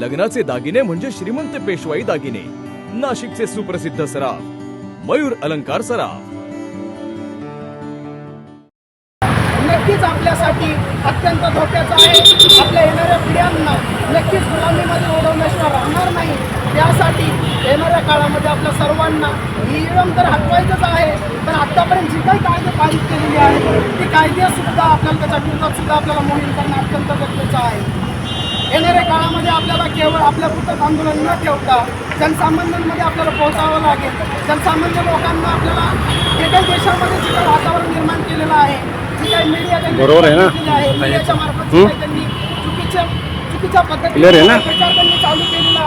लग्नाचे दागिने म्हणजे श्रीमंत पेशवाई दागिने. नाशिकचे सुप्रसिद्ध सराफ मयूर अलंकार सराफ. नक्कीच आपल्यासाठी अत्यंत धोक्याचा आहे. आपल्या येणाऱ्या पिढ्यांना नक्कीच गुलामीमध्ये ओढवण्याशिवाय राहणार नाही. त्यासाठी येणाऱ्या काळामध्ये आपल्या सर्वांना नियम तर हटवायचंच आहे. तर आत्तापर्यंत जी काही कायदे पारित केलेली आहेत ती कायदे सुद्धा आपल्याला त्याच्या विरोधात सुद्धा आपल्याला मोहीम करणं अत्यंत गरजेचं आहे. काळामध्ये आपल्याला केवळ आपल्या पुरतं आंदोलन न ठेवता जनसामान्यांमध्ये आपल्याला पोहोचावं लागेल. जनसामान्य लोकांना आपल्याला जे काही देशामध्ये जे काही वातावरण निर्माण केलेलं आहे जी काही मीडिया त्यांनी आहे आहे मीडियाच्या मार्फत त्यांनी चुकीच्या चुकीच्या पद्धतीने आहे? प्रचार त्यांनी चालू केलेला